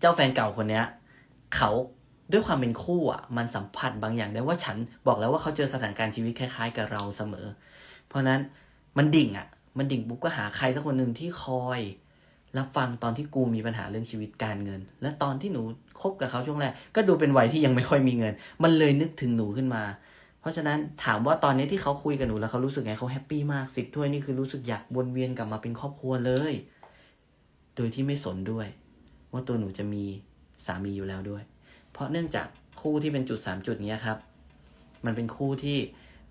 เจ้าแฟนเก่าคนเนี้ยเขาด้วยความเป็นคู่อะ มันสัมผัสบางอย่างได้ว่าฉันบอกแล้วว่าเขาเจอสถานการณ์ชีวิตคล้ายๆ กับเราเสมอ เพราะนั้นมันดิ่งอะ มันดิ่งปุ๊บก็หาใครสักคนหนึ่งที่คอยรับฟังตอนที่กูมีปัญหาเรื่องชีวิตการเงิน และตอนที่หนูคบกับเขาช่วงแรก ก็ดูเป็นวัยที่ยังไม่ค่อยมีเงิน มันเลยนึกถึงหนูขึ้นมา เพราะฉะนั้นถามว่าตอนนี้ที่เขาคุยกับหนูแล้วเขารู้สึกไงเขาแฮปปี้มากสิบถ้วยนี่คือรู้สึกอยากวนเวียนกลับมาเป็นครอบครัวเลย โดยที่ไม่สนด้วย ว่าตัวหนูจะมีสามีอยู่แล้วด้วย เพราะเนื่องจากคู่ที่เป็นจุดสามจุดเนี้ยครับ มันเป็นคู่ที่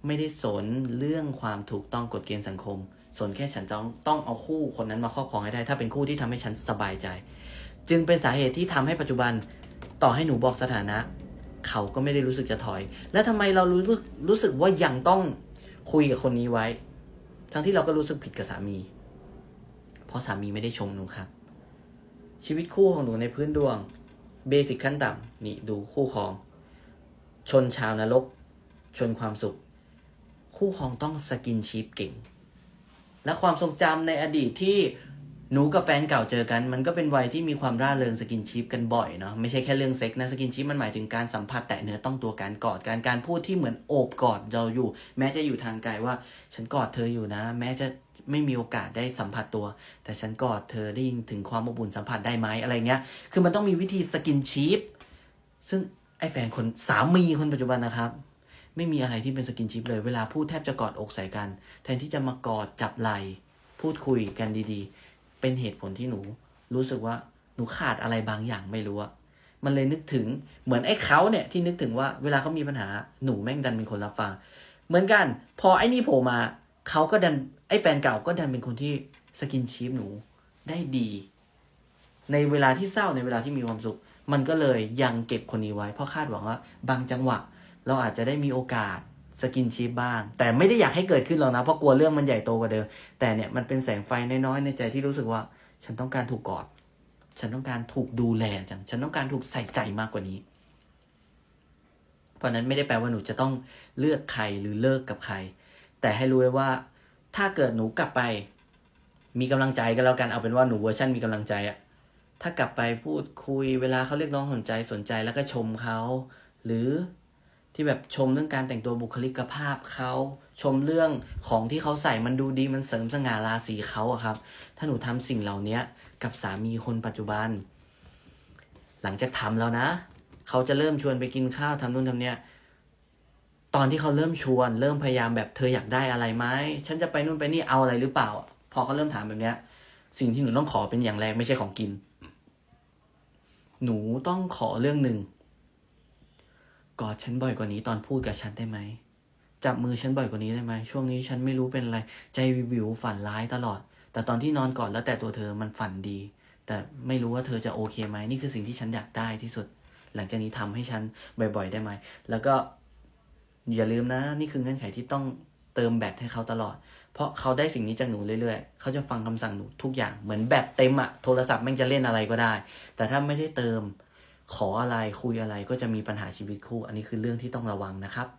ไม่ได้สนเรื่องความถูกต้องกฎเกณฑ์สังคม สนแค่ฉันต้องต้องเอาคู่คนนั้นมาครอบครองให้ได้ ถ้าเป็นคู่ที่ทำให้ฉันสบายใจ จึงเป็นสาเหตุที่ทำให้ปัจจุบันต่อให้หนูบอกสถานะ เขาก็ไม่ได้รู้สึกจะถอย แล้วทำไมเรารู้สึกรู้สึกว่ายังต้องคุยกับคนนี้ไว้ ทั้งที่เราก็รู้สึกผิดกับสามี เพราะสามีไม่ได้ชมหนูครับ ชีวิตคู่ของหนูในพื้นดวง เบสิกขั้นต่ำนี่ดูคู่ครอง ชนชาวนรก ชนความสุข คู่ครองต้องสกินชิปเก่ง และความทรงจำในอดีตที่หนูกับแฟนเก่าเจอกัน มันก็เป็นวัยที่มีความร่าเริงสกินชิปกันบ่อยเนาะไม่ใช่แค่เรื่องเซ็กนะสกินชิปมันหมายถึงการสัมผัสแตะเนื้อต้องตัวการกอดการการพูดที่เหมือนโอบกอดเราอยู่ แม้จะอยู่ทางไกลว่า ฉันกอดเธออยู่นะ แม้จะ ไม่มีโอกาสได้สัมผัสตัว แต่ฉันกอดเธอได้ยินถึงความอบอุ่นสัมผัสได้ไหมอะไรเงี้ย คือมันต้องมีวิธีสกินชิปซึ่งไอ้แฟนคนสามีคนปัจจุบันนะครับ ไม่มีอะไรที่เป็นสกินชิปเลย เวลาพูดแทบจะกอดอกใส่กัน แทนที่จะมากอดจับไหล่พูดคุยกันดีๆ เป็นเหตุผลที่หนู รู้สึกว่าหนูขาดอะไรบางอย่างไม่รู้อะมันเลยนึกถึงเหมือนไอ้เขาเนี่ยที่นึกถึงว่าเวลาเขามีปัญหาหนูแม่งดันเป็นคนรับฟัง เหมือนกัน พอไอ้นี่โผล่มา เขาก็ดันไอ้แฟนเก่าก็ดันเป็นคนที่สกินชิปหนูได้ดี ในเวลาที่เศร้าในเวลาที่มีความสุข มันก็เลยยังเก็บคนนี้ไว้ เพราะคาดหวังว่าบางจังหวะ เราอาจจะได้มีโอกาสสกินชิปบ้าง แต่ไม่ได้อยากให้เกิดขึ้นหรอกนะ เพราะกลัวเรื่องมันใหญ่โตกว่าเดิม แต่เนี่ยมันเป็นแสงไฟน้อยๆในใจที่รู้สึกว่า ฉันต้องการถูกกอด ฉันต้องการถูกดูแลจัง ฉันต้องการถูกใส่ใจมากกว่านี้ เพราะนั้นไม่ได้แปลว่าหนูจะต้องเลือกใครหรือเลิกกับใคร แต่ให้รู้ไว้ว่า ถ้าเกิดหนูกลับไป มีกำลังใจก็แล้วกันเอาเป็นว่าหนูเวอร์ชันมีกำลังใจอะถ้ากลับไปพูดคุยเวลาเขาเรียกร้องสนใจสนใจแล้วก็ชมเขา หรือที่แบบชมเรื่องการแต่งตัวบุคลิกภาพเขาชมเรื่องของที่เขาใส่มันดูดีมันเสริมสง่าราศีเขาอะครับ ถ้าหนูทำสิ่งเหล่านี้กับสามีคนปัจจุบัน หลังจากทำแล้วนะ เขาจะเริ่มชวนไปกินข้าวทำนู่นทำเนี้ย ตอนที่เขาเริ่มชวน เริ่มพยายามแบบเธออยากได้อะไรไหมฉันจะไปนู่นไปนี่เอาอะไรหรือเปล่า พอเขาเริ่มถามแบบเนี้ย สิ่งที่หนูต้องขอเป็นอย่างแรกไม่ใช่ของกิน หนูต้องขอเรื่องหนึ่งกอดฉันบ่อยกว่านี้ตอนพูดกับฉันได้ไหมจับมือฉันบ่อยกว่านี้ได้ไหมช่วงนี้ฉันไม่รู้เป็นอะไร ใจวิวฝันร้ายตลอด แต่ตอนที่นอนกอดแล้วแต่ตัวเธอมันฝันดี แต่ไม่รู้ว่าเธอจะโอเคไหมนี่คือสิ่งที่ฉันอยากได้ที่สุด หลังจากนี้ทำให้ฉันบ่อย ๆ ได้ไหมแล้วก็ อย่าลืมนะ นี่คือเงื่อนไขที่ต้องเติมแบตให้เขาตลอด เพราะเขาได้สิ่งนี้จากหนูเรื่อยๆ เขาจะฟังคำสั่งหนูทุกอย่างเหมือนแบตเต็มอะโทรศัพท์แม่งจะเล่นอะไรก็ได้ แต่ถ้าไม่ได้เติมขออะไรคุยอะไรก็จะมีปัญหาชีวิตคู่ อันนี้คือเรื่องที่ต้องระวังนะครับ